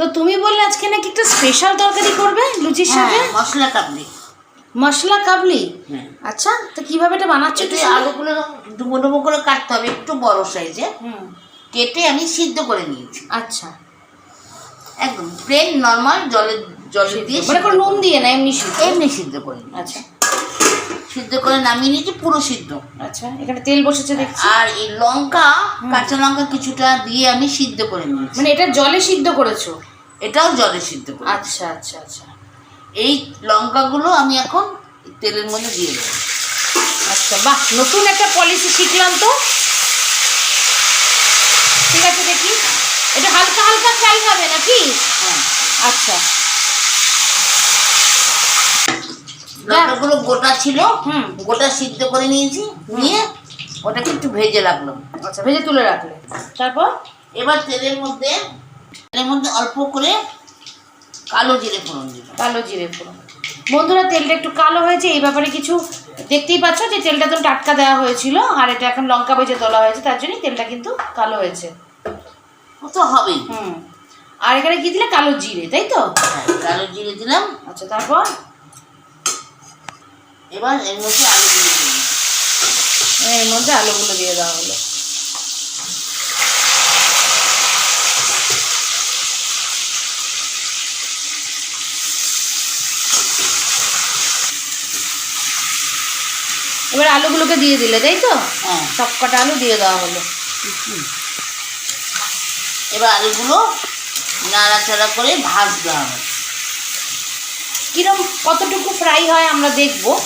তো তুমি বললে আজকে নাকি একটা স্পেশাল তরকারি করবে লুচির সাথে? হ্যাঁ মশলা কাবলি। মশলা কাবলি? হ্যাঁ। আচ্ছা তো কীভাবে এটা বানাচ্ছ একটু আলুগুলো ডুবো ডুবো করে কাটতে হবে একটু বড় সাইজে। হুম। কেটে আমি সিদ্ধ করে নিয়েছি। আচ্ছা। একদম প্লেন নর্মাল জলে জলে দিয়ে মানে কোনো নুন দিয়ে না এমনি সিদ্ধ? এমনি সিদ্ধ করে আচ্ছা। সিদ্ধ করে নামিয়ে নিয়েছি পুরো সিদ্ধ। আচ্ছা এখানে তেল বসেছে দেখছি। আর এই লঙ্কা কাঁচা লঙ্কা কিছুটা দিয়ে আমি সিদ্ধ করে নিয়েছি। মানে এটা জলে সিদ্ধ করেছ? এটাও জলে সিদ্ধ করে আচ্ছা আচ্ছা আচ্ছা। এই লঙ্কাগুলো আমি এখন তেলের মধ্যে দিয়ে দেবো। আচ্ছা বাহ নতুন একটা পলিসি শিখলাম তো। ঠিক আছে দেখি। এটা হালকা হালকা ফ্রাই হবে নাকি? হ্যাঁ। আচ্ছা। লঙ্কাগুলো গোটা ছিল হুম। গোটা সিদ্ধ করে নিয়েছি নিয়ে ওটাকে একটু ভেজে রাখলাম। আচ্ছা ভেজে তুলে রাখলে। তারপর? এবার তেলের মধ্যে তেলের মধ্যে অল্প করে কালো জিরে ফোড়ন দিব কালো জিরে ফোড়ন। বন্ধুরা তেলটা একটু কালো হয়েছে এই ব্যাপারে কিছু দেখতেই পাচ্ছ যে তেলটা তো টাটকা দেওয়া হয়েছিল আর এটা এখন লঙ্কা ভেজে তোলা হয়েছে তার জন্যই তেলটা কিন্তু কালো হয়েছে। ও তো হবেই। হুম। আর এখানে কি দিলে? কালো জিরে তাই তো? হ্যাঁ কালো জিরে দিলাম। আচ্ছা তারপর? এবার এর মধ্যে আলু দিয়ে এর মধ্যে আলুগুলো দিয়ে দেওয়া হলো। এবার আলুগুলোকে দিয়ে দিলে তাই তো? হ্যাঁ। সব কটা আলু দিয়ে দেওয়া হলো। এবার আলুগুলো নাড়াচাড়া করে ভাজতে হবে। কিরম কতটুকু ফ্রাই হয় আমরা দেখব।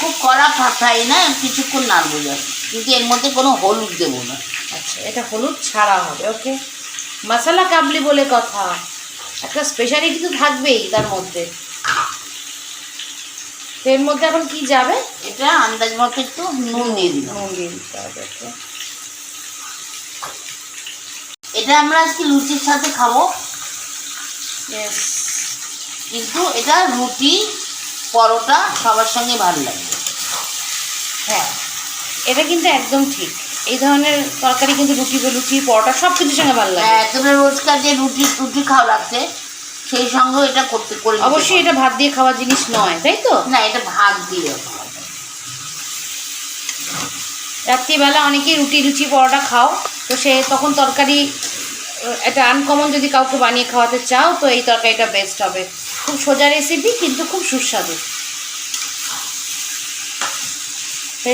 খুব কড়া ফ্রাই না কিছুক্ষণ নাড়বো যাবে কিন্তু এর মধ্যে কোনো হলুদ দেবো না। আচ্ছা এটা হলুদ ছাড়া হবে ওকে। মশলা কাবলি বলে কথা। একটা স্পেশালিটি তো থাকবেই তার মধ্যে। এর মধ্যে এখন কি যাবে? এটা আন্দাজ মতো একটু নুন দিয়ে দিলাম। নুন দিয়ে দিতে হবে এটা আমরা আজকে লুচির সাথে খাব. কিন্তু এটা রুটি পরোটা সবার সঙ্গে ভালো লাগবে হ্যাঁ এটা কিন্তু একদম ঠিক। এই ধরনের তরকারি কিন্তু রুটি লুচি পরোটা সব কিছুর সঙ্গে ভালো লাগে। হ্যাঁ তোমরা রোজকার যে রুটি রুটি খাওয়া লাগছে। সেই সঙ্গে এটা করতে করে অবশ্যই এটা ভাত দিয়ে খাওয়ার জিনিস নয় তাই তো? না এটা ভাত দিয়ে রাত্রিবেলা অনেকেই রুটি লুচি পরোটা খাও তো সে তখন তরকারি একটা আনকমন যদি কাউকে বানিয়ে খাওয়াতে চাও তো এই তরকারিটা বেস্ট হবে। খুব সোজা রেসিপি কিন্তু খুব সুস্বাদু।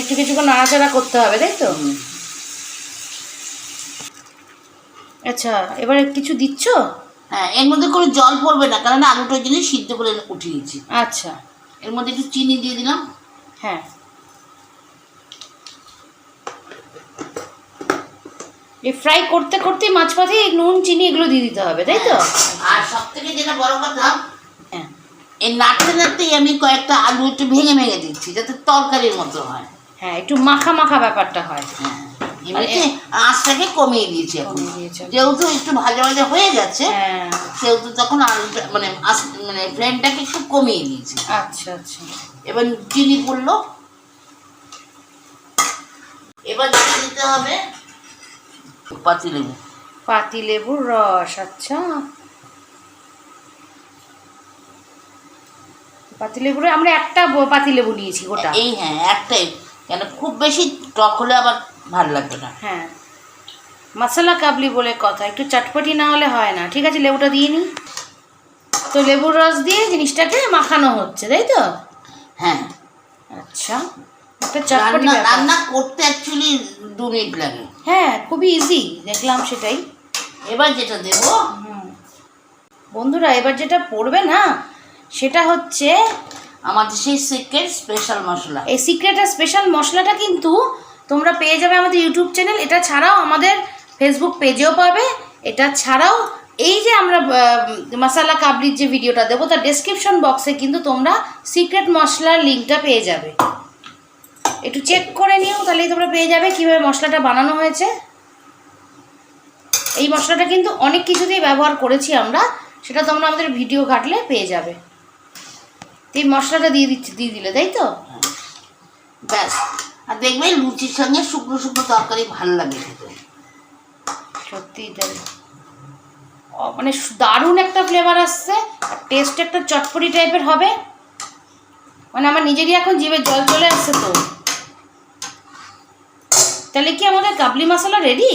একটু কিছুক্ষণ নাড়াচাড়া করতে হবে তাই তো? আচ্ছা এবারে কিছু দিচ্ছ? হ্যাঁ এর মধ্যে কোনো জল পড়বে না কারণ আলুটা জিনিস সিদ্ধ করে উঠিয়েছি আচ্ছা। এর মধ্যে একটু চিনি দিয়ে দিলাম। হ্যাঁ। এই ফ্রাই করতে করতে মাছ পাতে নুন চিনি এগুলো দিয়ে দিতে হবে তাই তো? আর সব থেকে যেটা বড় কথা হ্যাঁ। এই নাড়তে নাড়তেই আমি কয়েকটা আলু একটু ভেঙে ভেঙে দিচ্ছি যাতে তরকারির মতো হয়। হ্যাঁ একটু মাখা মাখা ব্যাপারটা হয়। হ্যাঁ। এমনিতে আঁচটাকে কমিয়ে দিয়েছি এখন। যেহেতু একটু ভাজা ভাজা হয়ে যাচ্ছে হ্যাঁ। সেহেতু তখন আলুটা মানে মানে ফ্লেমটাকে একটু কমিয়ে দিয়েছি। আচ্ছা আচ্ছা। এবার চিনি পড়ল। এবার দিতে হবে পাতি লেবু। পাতি লেবুর রস আচ্ছা। পাতি লেবুরে আমরা একটা ব- পাতি লেবু নিয়েছি গোটা। এই হ্যাঁ একটাই। কেন খুব বেশি টক হলে আবার ভালো লাগবে না। হ্যাঁ। মশলা কাবলি বলে কথা একটু চটপটি না হলে হয় না। ঠিক আছে লেবুটা দিয়ে নিই তো লেবুর রস দিয়ে জিনিসটাকে মাখানো হচ্ছে তাই তো? হ্যাঁ। আচ্ছা একটা চটপটি রান্না করতে অ্যাকচুয়ালি দু মিনিট লাগে। হ্যাঁ খুবই ইজি দেখলাম সেটাই। এবার যেটা দেবো? হুম। বন্ধুরা এবার যেটা পড়বে না সেটা হচ্ছে আমাদের সেই সিক্রেট স্পেশাল মশলা। এই সিক্রেট আর স্পেশাল মশলাটা কিন্তু তোমরা পেয়ে যাবে আমাদের ইউটিউব চ্যানেল এটা ছাড়াও আমাদের ফেসবুক পেজেও পাবে। এটা ছাড়াও এই যে আমরা মশালা কাবলির যে ভিডিওটা দেবো তার ডেসক্রিপশন বক্সে কিন্তু তোমরা সিক্রেট মশলার লিঙ্কটা পেয়ে যাবে। একটু চেক করে নিও তাহলেই তোমরা পেয়ে যাবে কীভাবে মশলাটা বানানো হয়েছে। এই মশলাটা কিন্তু অনেক কিছু কিছুতেই ব্যবহার করেছি আমরা সেটা তোমরা আমাদের ভিডিও ঘাটলে পেয়ে যাবে। তো এই মশলাটা দিয়ে দিচ্ছি দিয়ে দিলে তাই তো? ব্যাস। আর দেখবে লুচির সঙ্গে শুকনো শুকনো তরকারি ভালো লাগে খেতে। সত্যিই তাই। মানে দারুণ একটা ফ্লেভার আসছে আর টেস্ট একটা চটপটি টাইপের হবে। মানে আমার নিজেরই এখন জিভে জল চলে আসছে তো। তাহলে কি আমাদের কাবলি মশলা রেডি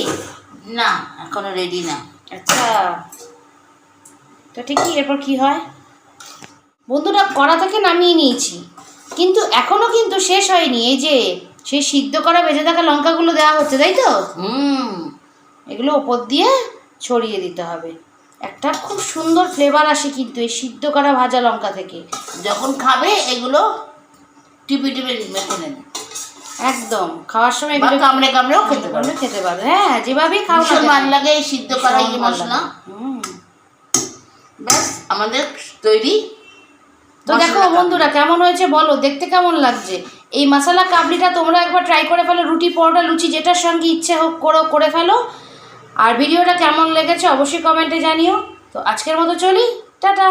না এখনও রেডি না। আচ্ছা। তো ঠিকই এরপর কি হয়? বন্ধুরা কড়া থেকে নামিয়ে নিয়েছি। কিন্তু এখনও কিন্তু শেষ হয়নি এই যে সেই সিদ্ধ করা ভেজে থাকা লঙ্কাগুলো দেওয়া হচ্ছে তাই তো? হুম। এগুলো ওপর দিয়ে ছড়িয়ে দিতে হবে। একটা খুব সুন্দর ফ্লেভার আসে কিন্তু এই সিদ্ধ করা ভাজা লঙ্কা থেকে। যখন খাবে এগুলো টিপে টিপে মেখে নেবে। একদম। খাওয়ার সময় এগুলো কামড়ে কামড়েও খেতে পারবে। খেতে পারবে। হ্যাঁ যেভাবেই খাও। ভালো লাগে এই সিদ্ধ করা এই মশলা। হুম। ব্যাস আমাদের তৈরি তো দেখো বন্ধুরা কেমন হয়েছে বলো? দেখতে কেমন লাগছে? এই মশালা কাবলিটা তোমরা একবার ট্রাই করে ফেলো, রুটি, পরোটা, লুচি, যেটার সঙ্গে ইচ্ছে হোক করো, করে ফেলো। আর ভিডিওটা কেমন লেগেছে অবশ্যই কমেন্টে জানিও। তো আজকের মতো চলি, টাটা!